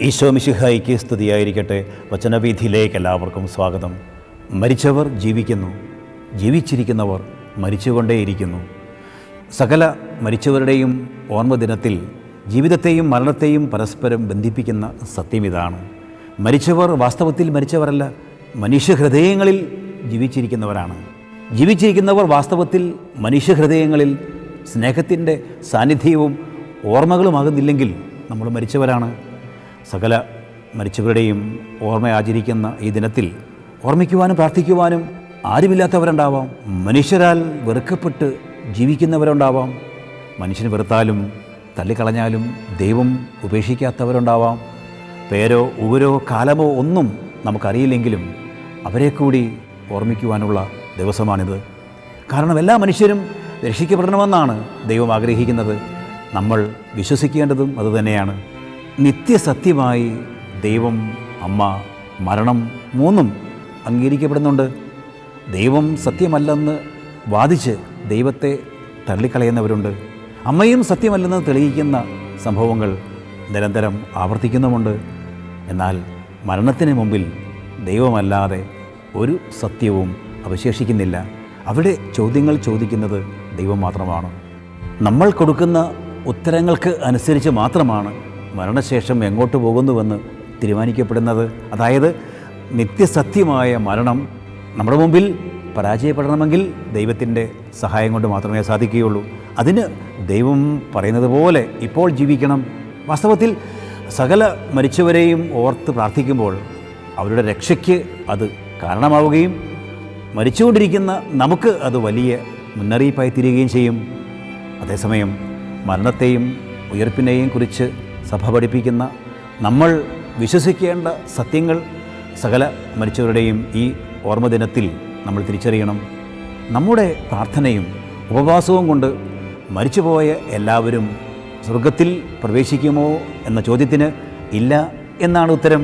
ഈശോ മിശിഹായിക്ക് സ്തുതിയായിരിക്കട്ടെ. വചനവീഥിയിലേക്ക് എല്ലാവർക്കും സ്വാഗതം. മരിച്ചവർ ജീവിക്കുന്നു. ജീവിച്ചിരിക്കുന്നവർ മരിച്ചുകൊണ്ടേയിരിക്കുന്നു. സകല മരിച്ചവരുടെയും ഓർമ്മദിനത്തിൽ ജീവിതത്തെയും മരണത്തെയും പരസ്പരം ബന്ധിപ്പിക്കുന്ന സത്യം ഇതാണ്. മരിച്ചവർ വാസ്തവത്തിൽ മരിച്ചവരല്ല മനുഷ്യഹൃദയങ്ങളിൽ ജീവിച്ചിരിക്കുന്നവരാണ്. ജീവിച്ചിരിക്കുന്നവർ വാസ്തവത്തിൽ മനുഷ്യഹൃദയങ്ങളിൽ സ്നേഹത്തിന്റെ സാന്നിധ്യവും ഓർമ്മകളുമാകുന്നില്ലെങ്കിൽ നമ്മൾ മരിച്ചവരാണ്. സകല മരിച്ചവരുടെയും ഓർമ്മ ആചരിക്കുന്ന ഈ ദിനത്തിൽ ഓർമ്മിക്കുവാനും പ്രാർത്ഥിക്കുവാനും ആരുമില്ലാത്തവരുണ്ടാവാം. മനുഷ്യരാൽ വെറുക്കപ്പെട്ട് ജീവിക്കുന്നവരുണ്ടാവാം. മനുഷ്യന് വെറുത്താലും തള്ളിക്കളഞ്ഞാലും ദൈവം ഉപേക്ഷിക്കാത്തവരുണ്ടാവാം. പേരോ ഉവരോ കാലമോ ഒന്നും നമുക്കറിയില്ലെങ്കിലും അവരെ കൂടി ഓർമ്മിക്കുവാനുള്ള ദിവസമാണിത്. കാരണം എല്ലാ മനുഷ്യരും രക്ഷിക്കപ്പെടണമെന്നാണ് ദൈവം ആഗ്രഹിക്കുന്നത്. നമ്മൾ വിശ്വസിക്കേണ്ടതും അതുതന്നെയാണ്. നിത്യസത്യമായി ദൈവം അമ്മ മരണം മൂന്നും അംഗീകരിക്കപ്പെടുന്നുണ്ട്. ദൈവം സത്യമല്ലെന്ന് വാദിച്ച് ദൈവത്തെ തള്ളിക്കളയുന്നവരുണ്ട്. അമ്മയും സത്യമല്ലെന്ന് തെളിയിക്കുന്ന സംഭവങ്ങൾ നിരന്തരം ആവർത്തിക്കുന്നുമുണ്ട്. എന്നാൽ മരണത്തിന് മുമ്പിൽ ദൈവമല്ലാതെ ഒരു സത്യവും അവശേഷിക്കുന്നില്ല. അവിടെ ചോദ്യങ്ങൾ ചോദിക്കുന്നത് ദൈവം മാത്രമാണ്. നമ്മൾ കൊടുക്കുന്ന ഉത്തരങ്ങൾക്ക് അനുസരിച്ച് മാത്രമാണ്. മരണശേഷം എങ്ങോട്ട് പോകുന്നുവെന്ന് തീരുമാനിക്കപ്പെടുന്നത്? അതായത് നിത്യസത്യമായ മരണം നമ്മുടെ മുമ്പിൽ പരാജയപ്പെടണമെങ്കിൽ ദൈവത്തിന്റെ സഹായം കൊണ്ട് മാത്രമേ സാധിക്കുകയുള്ളൂ. അതിന് ദൈവം പറയുന്നത് പോലെ ഇപ്പോൾ ജീവിക്കണം. വാസ്തവത്തിൽ സകല മരിച്ചവരെയും ഓർത്ത് പ്രാർത്ഥിക്കുമ്പോൾ അവരുടെ രക്ഷയ്ക്ക് അത് കാരണമാവുകയും മരിച്ചുകൊണ്ടിരിക്കുന്ന നമുക്ക് അത് വലിയ മുന്നറിയിപ്പായി തീരുകയും ചെയ്യും. അതേസമയം മരണത്തെയും ഉയർപ്പിനെയും കുറിച്ച് സഭ പഠിപ്പിക്കുന്ന നമ്മൾ വിശ്വസിക്കേണ്ട സത്യങ്ങൾ സകല മരിച്ചവരുടെയും ഈ ഓർമ്മദിനത്തിൽ നമ്മൾ തിരിച്ചറിയണം. നമ്മുടെ പ്രാർത്ഥനയും ഉപവാസവും കൊണ്ട് മരിച്ചുപോയ എല്ലാവരും സ്വർഗത്തിൽ പ്രവേശിക്കുമോ എന്ന ചോദ്യത്തിന് ഇല്ല എന്നാണ് ഉത്തരം.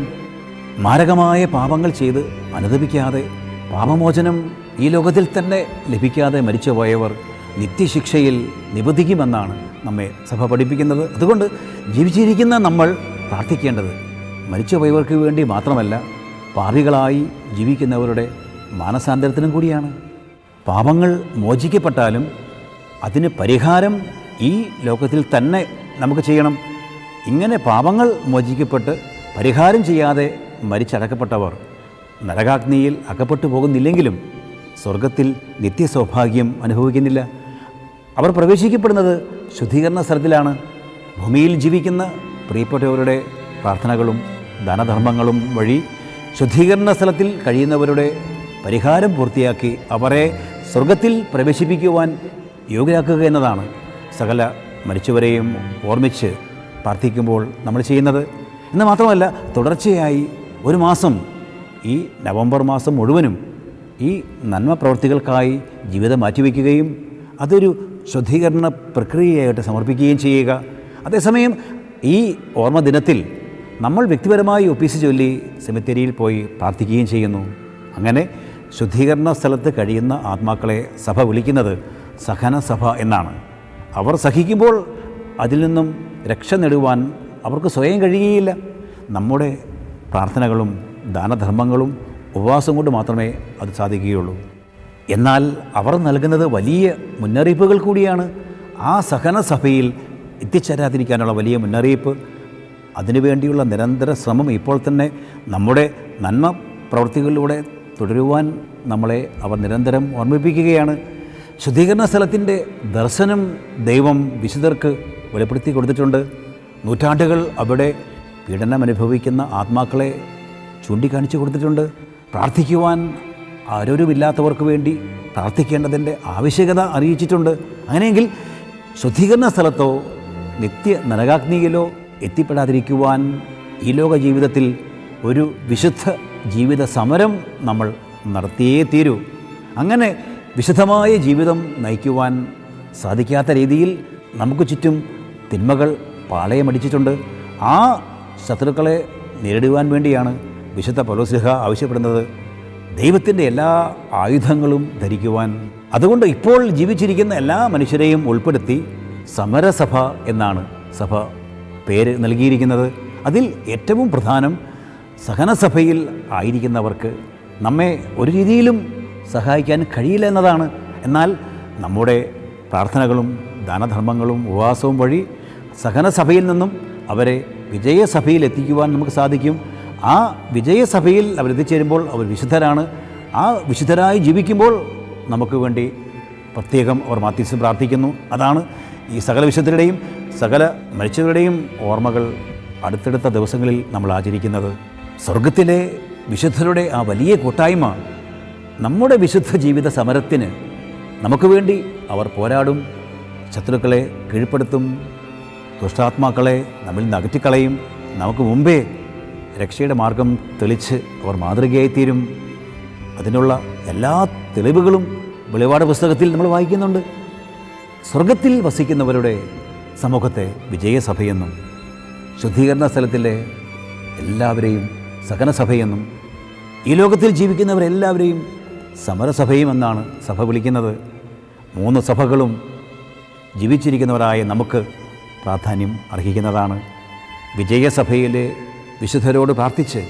മാരകമായ പാപങ്ങൾ ചെയ്ത് അനുദപിക്കാതെ പാപമോചനം ഈ ലോകത്തിൽ തന്നെ ലഭിക്കാതെ മരിച്ചുപോയവർ നിത്യശിക്ഷയിൽ നിബന്ധിക്കുമെന്നാണ് നമ്മെ സഭ പഠിപ്പിക്കുന്നത്. അതുകൊണ്ട് ജീവിച്ചിരിക്കുന്ന നമ്മൾ പ്രാർത്ഥിക്കേണ്ടത് മരിച്ചുപോയവർക്ക് വേണ്ടി മാത്രമല്ല പാപികളായി ജീവിക്കുന്നവരുടെ മാനസാന്തരത്തിനും കൂടിയാണ്. പാപങ്ങൾ മോചിക്കപ്പെട്ടാലും അതിന് പരിഹാരം ഈ ലോകത്തിൽ തന്നെ നമുക്ക് ചെയ്യണം. ഇങ്ങനെ പാപങ്ങൾ മോചിക്കപ്പെട്ട് പരിഹാരം ചെയ്യാതെ മരിച്ചടക്കപ്പെട്ടവർ നരകാഗ്നിയിൽ അകപ്പെട്ടു പോകുന്നില്ലെങ്കിലും സ്വർഗത്തിൽ നിത്യസൗഭാഗ്യം അനുഭവിക്കുന്നില്ല. അവർ പ്രവേശിക്കപ്പെടുന്നത് ശുദ്ധീകരണ സ്ഥലത്തിലാണ്. ഭൂമിയിൽ ജീവിക്കുന്ന പ്രിയപ്പെട്ടവരുടെ പ്രാർത്ഥനകളും ധനധർമ്മങ്ങളും വഴി ശുദ്ധീകരണ സ്ഥലത്തിൽ കഴിയുന്നവരുടെ പരിഹാരം പൂർത്തിയാക്കി അവരെ സ്വർഗത്തിൽ പ്രവേശിപ്പിക്കുവാൻ യോഗ്യരാക്കുക എന്നതാണ്. സകല മരിച്ചവരെയും ഓർമ്മിച്ച് പ്രാർത്ഥിക്കുമ്പോൾ നമ്മൾ ചെയ്യുന്നത്. എന്ന് മാത്രമല്ല തുടർച്ചയായി ഒരു മാസം ഈ നവംബർ മാസം മുഴുവനും ഈ നന്മ പ്രവൃത്തികൾക്കായി ജീവിതം മാറ്റിവെക്കുകയും അതൊരു ശുദ്ധീകരണ പ്രക്രിയയായിട്ട് സമർപ്പിക്കുകയും ചെയ്യുക. അതേസമയം ഈ ഓർമ്മ ദിനത്തിൽ നമ്മൾ വ്യക്തിപരമായി ഒപ്പീസ് ചൊല്ലി സെമിത്തേരിയിൽ പോയി പ്രാർത്ഥിക്കുകയും ചെയ്യുന്നു. അങ്ങനെ ശുദ്ധീകരണ സ്ഥലത്ത് കഴിയുന്ന ആത്മാക്കളെ സഭ വിളിക്കുന്നത് സഹന സഭ എന്നാണ്. അവർ സഹിക്കുമ്പോൾ അതിൽ നിന്നും രക്ഷ നേടുവാൻ അവർക്ക് സ്വയം കഴിയുകയില്ല. നമ്മുടെ പ്രാർത്ഥനകളും ദാനധർമ്മങ്ങളും ഉപവാസം കൊണ്ട് മാത്രമേ അത് സാധിക്കുകയുള്ളൂ. എന്നാൽ അവർ നൽകുന്നത് വലിയ മുന്നറിയിപ്പുകൾ കൂടിയാണ്. ആ സഹന സഭയിൽ എത്തിച്ചേരാതിരിക്കാനുള്ള വലിയ മുന്നറിയിപ്പ്. അതിനുവേണ്ടിയുള്ള നിരന്തര ശ്രമം ഇപ്പോൾ തന്നെ നമ്മുടെ നന്മ പ്രവൃത്തികളിലൂടെ തുടരുവാൻ നമ്മളെ അവർ നിരന്തരം ഓർമ്മിപ്പിക്കുകയാണ്. ശുദ്ധീകരണ സ്ഥലത്തിന്റെ ദർശനം ദൈവം വിശുദ്ധർക്ക് വെളിപ്പെടുത്തി കൊടുത്തിട്ടുണ്ട്. നൂറ്റാണ്ടുകൾ അവിടെ പീഡനം അനുഭവിക്കുന്ന ആത്മാക്കളെ ചൂണ്ടിക്കാണിച്ചു കൊടുത്തിട്ടുണ്ട്. പ്രാർത്ഥിക്കുവാൻ ആരോരുമില്ലാത്തവർക്ക് വേണ്ടി പ്രാർത്ഥിക്കേണ്ടതിന്റെ ആവശ്യകത അറിയിച്ചിട്ടുണ്ട്. അങ്ങനെയെങ്കിൽ ശുദ്ധീകരണ സ്ഥലത്തോ നിത്യ നരകാഗ്നിയിലോ എത്തിപ്പെടാതിരിക്കുവാൻ ഈ ലോക ജീവിതത്തിൽ ഒരു വിശുദ്ധ ജീവിത സമരം നമ്മൾ നടത്തിയേ തീരൂ. അങ്ങനെ വിശുദ്ധമായ ജീവിതം നയിക്കുവാൻ സാധിക്കാത്ത രീതിയിൽ നമുക്ക് ചുറ്റും തിന്മകൾ പാളയമടിച്ചിട്ടുണ്ട്. ആ ശത്രുക്കളെ നേരിടുവാൻ വേണ്ടിയാണ് വിശുദ്ധ പൗലോസ്ലിഹ ആവശ്യപ്പെടുന്നത്. ദൈവത്തിന്റെ എല്ലാ ആയുധങ്ങളും ധരിക്കുവാൻ അതുകൊണ്ട് ഇപ്പോൾ ജീവിച്ചിരിക്കുന്ന എല്ലാ മനുഷ്യരെയും ഉൾപ്പെടുത്തി സമരസഭ എന്നാണ് സഭ പേര് നൽകിയിരിക്കുന്നത്. അതിൽ ഏറ്റവും പ്രധാനം സഹനസഭയിൽ ആയിരിക്കുന്നവർക്ക് നമ്മെ ഒരു രീതിയിലും സഹായിക്കാൻ കഴിയില്ല എന്നതാണ്. എന്നാൽ നമ്മുടെ പ്രാർത്ഥനകളും ദാനധർമ്മങ്ങളും ഉപവാസവും വഴി സഹനസഭയിൽ നിന്നും അവരെ വിജയസഭയിൽ എത്തിക്കുവാൻ നമുക്ക് സാധിക്കും. ആ വിജയസഭയിൽ അവരെത്തിച്ചേരുമ്പോൾ അവർ വിശുദ്ധരാണ്. ആ വിശുദ്ധരായി ജീവിക്കുമ്പോൾ നമുക്ക് വേണ്ടി പ്രത്യേകം അവർ മാത്യസ്യം പ്രാർത്ഥിക്കുന്നു. അതാണ് ഈ സകല വിശുദ്ധരുടെയും സകല മരിച്ചവരുടെയും ഓർമ്മകൾ അടുത്തടുത്ത ദിവസങ്ങളിൽ നമ്മൾ ആചരിക്കുന്നത്. സ്വർഗത്തിലെ വിശുദ്ധരുടെ ആ വലിയ കൂട്ടായ്മ നമ്മുടെ വിശുദ്ധ ജീവിത സമരത്തിന് നമുക്ക് വേണ്ടി അവർ പോരാടും ശത്രുക്കളെ കീഴ്പ്പെടുത്തും ദുഷ്ടാത്മാക്കളെ നമ്മിൽ നിന്ന് അകറ്റിക്കളയും നമുക്ക് മുമ്പേ രക്ഷയുടെ മാർഗം തെളിച്ച് അവർ മാതൃകയായിത്തീരും. അതിനുള്ള എല്ലാ തെളിവുകളും വെളിപാട് പുസ്തകത്തിൽ നമ്മൾ വായിക്കുന്നുണ്ട്. സ്വർഗത്തിൽ വസിക്കുന്നവരുടെ സമൂഹത്തെ വിജയസഭയെന്നും ശുദ്ധീകരണ സ്ഥലത്തിലെ എല്ലാവരെയും സഹനസഭയെന്നും ഈ ലോകത്തിൽ ജീവിക്കുന്നവരെല്ലാവരെയും സമരസഭയും എന്നാണ് സഭ വിളിക്കുന്നത്. മൂന്ന് സഭകളും ജീവിച്ചിരിക്കുന്നവരായ നമുക്ക് പ്രാധാന്യം അർഹിക്കുന്നതാണ്. വിജയസഭയിലെ വിശുദ്ധരോട് പ്രാർത്ഥിച്ച്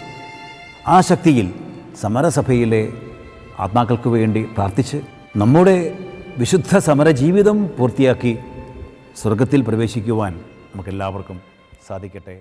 ആ ശക്തിയിൽ സമരസഭയിലെ ആത്മാക്കൾക്ക് വേണ്ടി പ്രാർത്ഥിച്ച് നമ്മുടെ വിശുദ്ധ സമര ജീവിതം പൂർത്തിയാക്കി സ്വർഗത്തിൽ പ്രവേശിക്കുവാൻ നമുക്കെല്ലാവർക്കും സാധിക്കട്ടെ.